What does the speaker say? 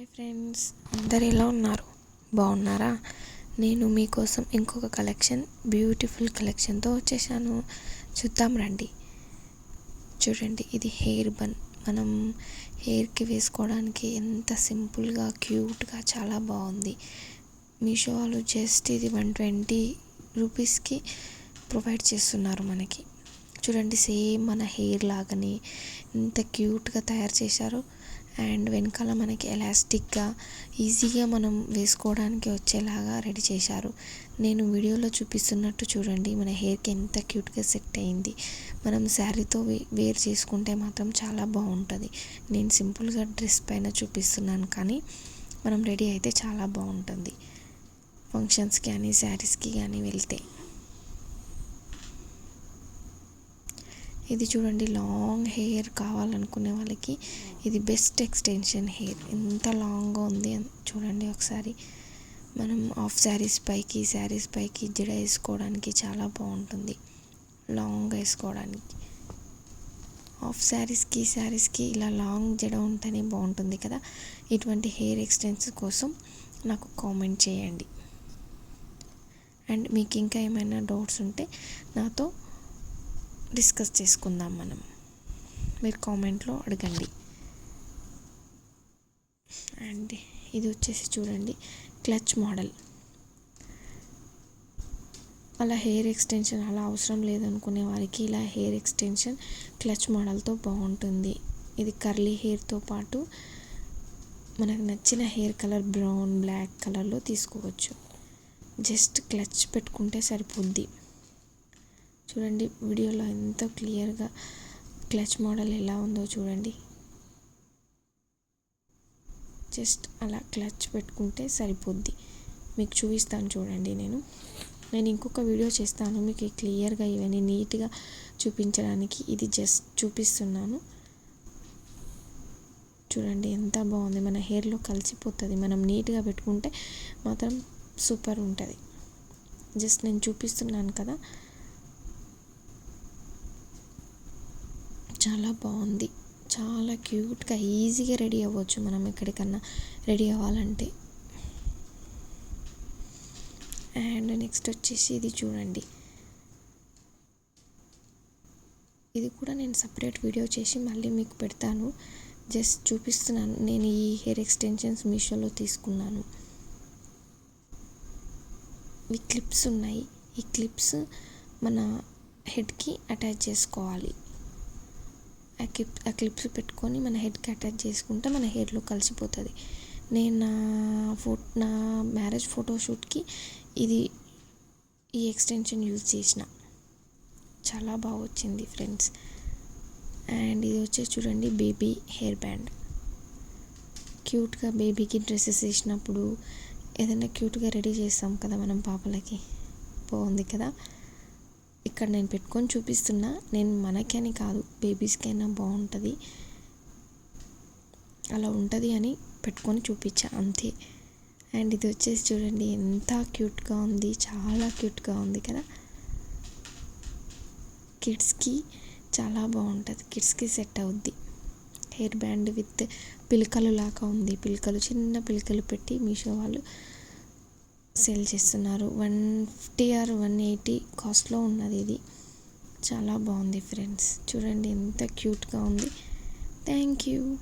Hi friends అందరు ఎలా ఉన్నారు? బాగున్నారా? నేను మీకోసం ఇంకొక కలెక్షన్ బ్యూటిఫుల్ కలెక్షన్తో వచ్చేసాను. చూద్దాం రండి. చూడండి ఇది హెయిర్ బన్. మనం హెయిర్కి వేసుకోవడానికి ఎంత సింపుల్గా క్యూట్గా చాలా బాగుంది. మీషో వాళ్ళు జస్ట్ ఇది వన్ ట్వంటీ రూపీస్కి ప్రొవైడ్ చేస్తున్నారు మనకి. చూడండి సేమ్ మన హెయిర్ లాగానే ఎంత క్యూట్గా తయారు చేశారో. అండ్ వెనకాల మనకి ఎలాస్టిక్గా ఈజీగా మనం వేసుకోవడానికి వచ్చేలాగా రెడీ చేశారు. నేను వీడియోలో చూపిస్తున్నట్టు చూడండి మన హెయిర్కి ఎంత క్యూట్గా సెట్ అయింది. మనం శారీతో వేర్ చేసుకుంటే మాత్రం చాలా బాగుంటుంది. నేను సింపుల్గా డ్రెస్ పైన చూపిస్తున్నాను కానీ మనం రెడీ అయితే చాలా బాగుంటుంది. ఫంక్షన్స్కి కానీ శారీస్కి కానీ వెళ్తే. ఇది చూడండి లాంగ్ హెయిర్ కావాలనుకునే వాళ్ళకి ఇది బెస్ట్ ఎక్స్టెన్షన్ హెయిర్ ఎంత లాంగ్గా ఉంది. చూడండి ఒకసారి. మనం ఆఫ్ శారీస్ పైకి శారీస్ పైకి జడ వేసుకోవడానికి చాలా బాగుంటుంది. లాంగ్ వేసుకోవడానికి. ఆఫ్ శారీస్కి శారీస్కి ఇలా లాంగ్ జడ ఉంటేనే బాగుంటుంది కదా. ఇటువంటి హెయిర్ ఎక్స్టెన్షన్ కోసం నాకు కామెంట్ చేయండి. అండ్ మీకు ఇంకా ఏమైనా డౌట్స్ ఉంటే నాతో డిస్కస్ చేసుకుందాం మనం. మీరు కామెంట్లో అడగండి. అండ్ ఇది వచ్చేసి చూడండి క్లచ్ మోడల్. అలా హెయిర్ ఎక్స్టెన్షన్ అలా అవసరం లేదనుకునే వారికి ఇలా హెయిర్ ఎక్స్టెన్షన్ క్లచ్ మోడల్తో బాగుంటుంది. ఇది కర్లీ హెయిర్తో పాటు మనకు నచ్చిన హెయిర్ కలర్ బ్రౌన్ బ్లాక్ కలర్లో తీసుకోవచ్చు. జస్ట్ క్లచ్ పెట్టుకుంటే సరిపోద్ది. చూడండి వీడియోలో ఎంతో క్లియర్గా క్లచ్ మోడల్ ఎలా ఉందో చూడండి. జస్ట్ అలా క్లచ్ పెట్టుకుంటే సరిపోద్ది. మీకు చూపిస్తాను చూడండి నేను. నేను ఇంకొక వీడియో చేస్తాను మీకు క్లియర్గా ఇవన్నీ నీట్గా చూపించడానికి. ఇది జస్ట్ చూపిస్తున్నాను. చూడండి ఎంత బాగుంది. మన హెయిర్లో కలిసిపోతుంది. మనం నీట్గా పెట్టుకుంటే మాత్రం సూపర్ ఉంటుంది. జస్ట్ నేను చూపిస్తున్నాను కదా. చాలా బాగుంది. చాలా క్యూట్గా ఈజీగా రెడీ అవ్వచ్చు మనం ఎక్కడికన్నా రెడీ అవ్వాలంటే. అండ్ నెక్స్ట్ వచ్చేసి ఇది చూడండి. ఇది కూడా నేను సపరేట్ వీడియో చేసి మళ్ళీ మీకు పెడతాను. జస్ట్ చూపిస్తున్నాను. నేను ఈ హెయిర్ ఎక్స్టెన్షన్స్ మీషోలో తీసుకున్నాను. ఈ క్లిప్స్ ఉన్నాయి. ఈ క్లిప్స్ మన హెడ్కి అటాచ్ చేసుకోవాలి. ఆ క్లిప్ ఆ క్లిప్స్ పెట్టుకొని మన హెడ్కి అటాచ్ చేసుకుంటే మన హెయిర్లో కలిసిపోతుంది. నేను నా ఫో నా మ్యారేజ్ ఫోటోషూట్కి ఇది ఈ ఎక్స్టెన్షన్ యూజ్ చేసిన. చాలా బాగా వచ్చింది ఫ్రెండ్స్. అండ్ ఇది వచ్చేసి చూడండి బేబీ హెయిర్ బ్యాండ్. క్యూట్గా బేబీకి డ్రెస్సెస్ వేసినప్పుడు ఏదైనా క్యూట్గా రెడీ చేస్తాం కదా మనం పాపలకి. బాగుంది కదా? ఇక్కడ నేను పెట్టుకొని చూపిస్తున్నా. నేను మనకని కాదు బేబీస్కైనా బాగుంటుంది. అలా ఉంటుంది అని పెట్టుకొని చూపించా అంతే. అండ్ ఇది వచ్చేసి చూడండి ఎంత క్యూట్గా ఉంది. చాలా క్యూట్గా ఉంది కదా. కిడ్స్కి చాలా బాగుంటుంది. కిడ్స్కి సెట్ అవుద్ది. హెయిర్ బ్యాండ్ విత్ పిలకలు లాగా ఉంది. పిలకలు చిన్న పిలకలు పెట్టి మీషో వాళ్ళు సేల్ చేస్తున్నారు. One fifty or one eighty కాస్ట్లో ఉన్నది ఇది. చాలా బాగుంది ఫ్రెండ్స్. చూడండి ఎంత క్యూట్గా ఉంది. Thank you.